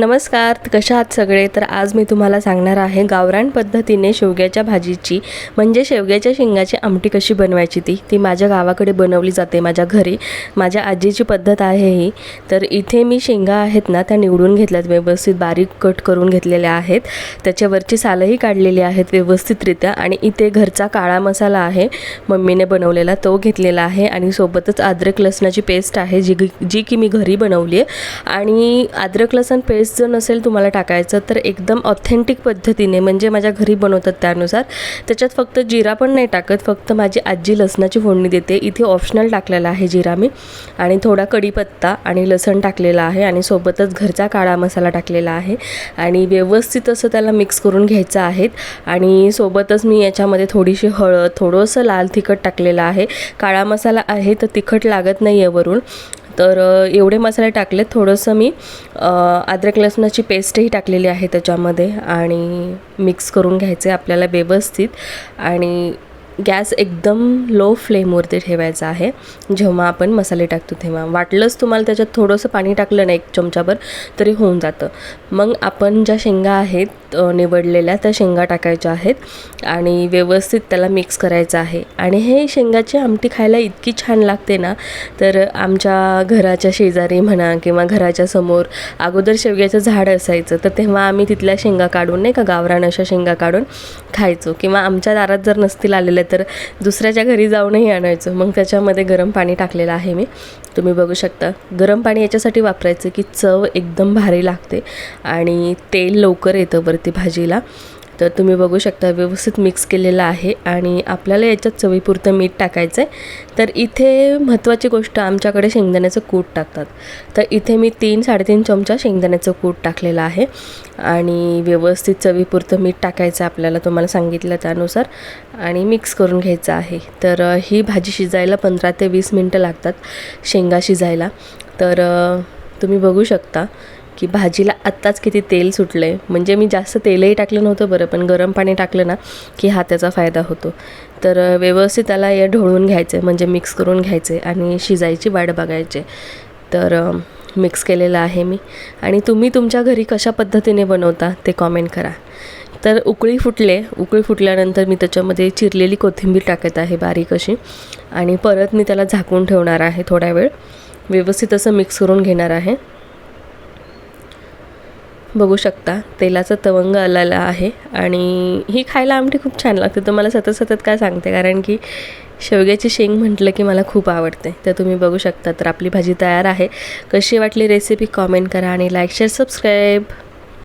नमस्कार कशा आहात सगळे? तर आज मी तुम्हाला सांगणार आहे गावरान पद्धतीने शेवग्याच्या भाजीची म्हणजे शेवग्याच्या शेंगाची आमटी कशी बनवायची ती. ती माझ्या गावाकडे बनवली जाते माझ्या घरी. माझ्या आजीची पद्धत आहे ही. तर इथे मी शेंगा आहेत ना त्या निवडून घेतल्यात व्यवस्थित बारीक कट करून घेतलेल्या आहेत. त्याच्यावरची सालही काढलेली आहेत व्यवस्थितरित्या. आणि इथे घरचा काळा मसाला आहे मम्मीने बनवलेला तो घेतलेला आहे. आणि सोबतच अद्रक लसणाची पेस्ट आहे जी जी की मी घरी बनवली आहे. आणि अद्रक लसण पेस्ट जर नसेल तुम्हाला टाकायचं तर एकदम ऑथेंटिक पद्धतीने म्हणजे माझ्या घरी बनवतात त्यानुसार. त्याच्यात फक्त जिरा पण नाही टाकत फक्त माझी आजी लसणाची फोडणी देते. इथे ऑप्शनल टाकलेला आहे जिरा मी. आणि थोडा कढीपत्ता आणि लसण टाकलेला आहे. आणि सोबतच घरचा काळा मसाला टाकलेला आहे. आणि व्यवस्थित असं त्याला मिक्स करून घ्यायचं आहे. आणि सोबतच मी याच्यामध्ये थोडीशी हळद थोडंसं लाल तिखट टाकलेलं आहे. काळा मसाला आहे तर तिखट लागत नाही आहे वरून. तर एवढे मसाले टाकलेत. थोडंसं मी अद्रक लसणाची पेस्टही टाकलेली आहे त्याच्यामध्ये आणि मिक्स करून घ्यायचे आपल्याला व्यवस्थित. आणि गॅस एकदम लो फ्लेमवरती ठेवायचा आहे. जेव्हा आपण मसाले टाकतो तेव्हा. वाटलंच तुम्हाला त्याच्यात थोडंसं पाणी टाकलं ना एक चमचाभर तरी होऊन जातं. मग आपण ज्या शेंगा आहेत निवडलेल्या त्या शेंगा टाकायच्या आहेत आणि व्यवस्थित त्याला मिक्स करायचं आहे. आणि हे शेंगाची आमटी खायला इतकी छान लागते ना तर आमच्या घराच्या शेजारी म्हणा किंवा घराच्या समोर अगोदर शेवग्याचं झाड असायचं तर तेव्हा आम्ही तिथल्या शेंगा काढून नाही का गावरान अशा शेंगा काढून खायचो. किंवा आमच्या दारात जर नसतील आलेल्या तर दुसऱ्याच्या घरी जाऊनही आणायचो. मग त्याच्यामध्ये गरम पाणी टाकलेलं आहे मी. तुम्ही बघू शकता गरम पाणी याच्यासाठी वापरायचं की चव एकदम भारी लागते आणि तेल लवकर येतं वरती भाजीला. तर तुम्ही बघू शकता व्यवस्थित मिक्स केलेलं आहे आणि आपल्याला याच्यात चवीपुरतं मीठ टाकायचं आहे तर इथे महत्त्वाची गोष्ट आमच्याकडे शेंगदाण्याचं कूट टाकतात. तर इथे मी तीन साडेतीन चमचा शेंगदाण्याचं कूट टाकलेलं आहे आणि व्यवस्थित चवीपुरतं मीठ टाकायचं आपल्याला तुम्हाला सांगितलं त्यानुसार आणि मिक्स करून घ्यायचं आहे. तर ही भाजी शिजायला पंधरा ते वीस मिनटं लागतात शेंगा शिजायला. तर तुम्ही बघू शकता की भाजीला आत्ताच किती तेल सुटलं आहे म्हणजे मी जास्त तेलही टाकलं नव्हतं बरं पण गरम पाणी टाकलं ना की हा त्याचा फायदा होतो. तर व्यवस्थित त्याला या ढोळून घ्यायचं आहे म्हणजे मिक्स करून घ्यायचे आणि शिजायची वाट बघायचे. तर मिक्स केलेलं आहे मी. आणि तुम्ही तुमच्या घरी कशा पद्धतीने बनवता ते कॉमेंट करा. तर उकळी फुटले. उकळी फुटल्यानंतर मी त्याच्यामध्ये चिरलेली कोथिंबीर टाकत आहे बारीक अशी. आणि परत मी त्याला झाकून ठेवणार आहे थोडा वेळ. व्यवस्थित असं मिक्स करून घेणार आहे. बघू शकता. तेलाचं तवंग आलेला आहे आणि ही खायला आमटी खूप छान लागते. तर मला सतत सतत काय सांगते कारण की शेवग्याची शेंग म्हटलं की मला खूप आवडते. तर तुम्ही बघू शकता तर आपली भाजी तयार आहे. कशी वाटली रेसिपी कॉमेंट करा आणि लाईक शेअर सबस्क्राईब